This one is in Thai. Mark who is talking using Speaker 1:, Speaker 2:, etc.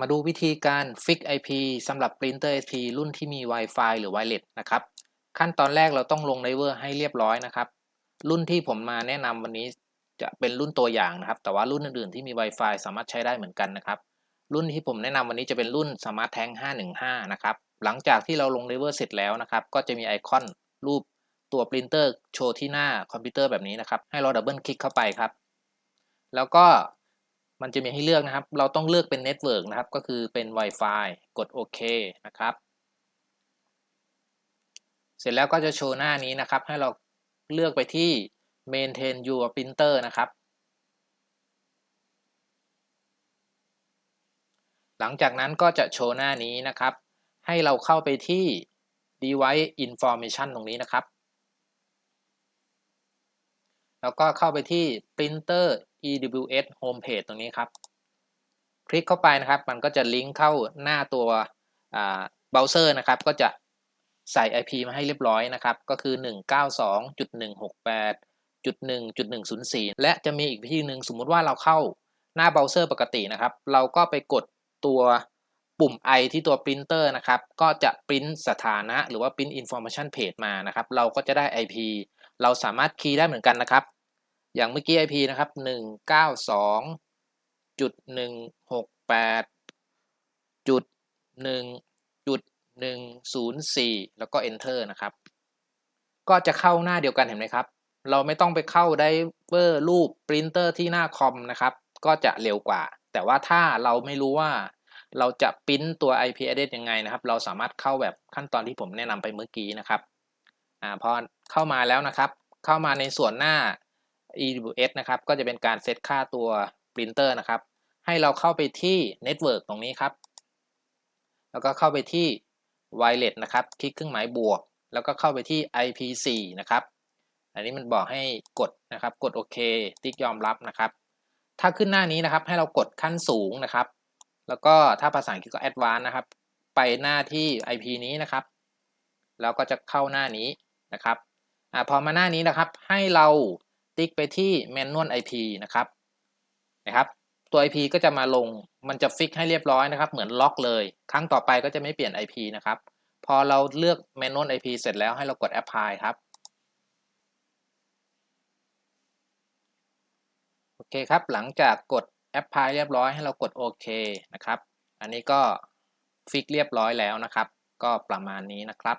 Speaker 1: มาดูวิธีการ Fix IP สำหรับ Printer SP รุ่นที่มี Wi-Fi หรือ Wireless นะครับ ขั้นตอนแรกเราต้องลงไดเวอร์ให้เรียบร้อยนะครับ รุ่นที่ผมมาแนะนำวันนี้จะเป็นรุ่นตัวอย่างนะครับ แต่ว่ารุ่นอื่นๆที่มี Wi-Fi สามารถใช้ได้เหมือนกันนะครับ รุ่นที่ผมแนะนำวันนี้จะเป็นรุ่น Smart Tank 515 นะครับ หลังจากที่เราลงไดเวอร์เสร็จแล้วนะครับ ก็จะมีไอคอนรูปตัวปรินเตอร์โชว์ที่หน้าคอมพิวเตอร์แบบนี้นะครับ ให้เราดับเบิลคลิกเข้าไปครับ แล้วก็ มันจะมีให้เลือกนะครับ เราต้องเลือกเป็นเน็ตเวิร์กนะครับ ก็คือเป็น Wi-Fi กดโอเคนะครับ เสร็จแล้วก็จะโชว์หน้านี้นะครับ ให้เราเลือกไปที่ maintain your printer นะครับ หลังจากนั้นก็จะโชว์หน้านี้นะครับ ให้เราเข้าไปที่ device information ตรงนี้นะครับ แล้วก็เข้าไปที่ printer EWS homepage ตรงนี้ครับ คลิกเข้าไปนะครับ มันก็จะลิงก์เข้าหน้าตัวเบราว์เซอร์นะครับ ก็จะใส่ IP มาให้เรียบร้อยนะครับ ก็คือ 192.168.1.104 และจะมีอีกวิธีหนึ่งสมมุติว่าเราเข้าหน้าเบราว์เซอร์ปกตินะครับ เราก็ไปกดตัวปุ่ม i ที่ตัวปรินเตอร์นะครับ ก็จะปริ้นสถานะ หรือว่าปริ้น information page มานะครับ เราก็จะได้ IP เราสามารถคีย์ได้เหมือนกันนะครับ อย่างเมื่อกี้ IP นะครับ 192.168จุด1จุด104 แล้วก็ enter นะครับ ก็จะเข้าหน้าเดียวกันเห็นไหมครับ เราไม่ต้องไปเข้าไดเวอร์รูปปรินเตอร์ที่หน้าคอมนะครับ ก็จะเร็วกว่า แต่ว่าถ้าเราไม่รู้ว่าเราจะปริ้นตัว IP address ยังไงนะครับ เราสามารถเข้าแบบขั้นตอนที่ผมแนะนำไปเมื่อกี้นะครับอ่าพอเข้ามาแล้วนะครับ เข้ามาในส่วนหน้า EWS นะครับ ก็จะเป็นการเซตค่าตัวปรินเตอร์นะครับ ให้เราเข้าไปที่ Network ตรงนี้ครับ แล้วก็เข้าไปที่ Wireless นะครับ คลิกเครื่องหมายบวก แล้วก็เข้าไปที่ IP4 นะครับ อันนี้มันบอกให้กดนะครับ กดโอเค ติ๊กยอมรับนะครับ ถ้าขึ้นหน้านี้นะครับ ให้เรากดขั้นสูงนะครับ แล้วก็ถ้าภาษาอังกฤษก็ Advanced นะครับ ไปหน้าที่ IP นี้นะครับ แล้วก็จะเข้าหน้านี้นะครับอพอมาหน้านี้นะครับ ให้เรา ติ๊กไปที่ Manual IP นะครับนะครับ ตัว IP ก็จะมาลงมันจะฟิกให้เรียบร้อยนะครับ เหมือนล็อกเลย ครั้งต่อไปก็จะไม่เปลี่ยน IP นะครับ พอเราเลือก Manual IP เสร็จแล้วให้เรากด Apply ครับโอเคครับ หลังจากกด Apply เรียบร้อยให้เรากดโอเคนะครับ อันนี้ก็ฟิกเรียบร้อยแล้วนะครับ ก็ประมาณนี้นะครับ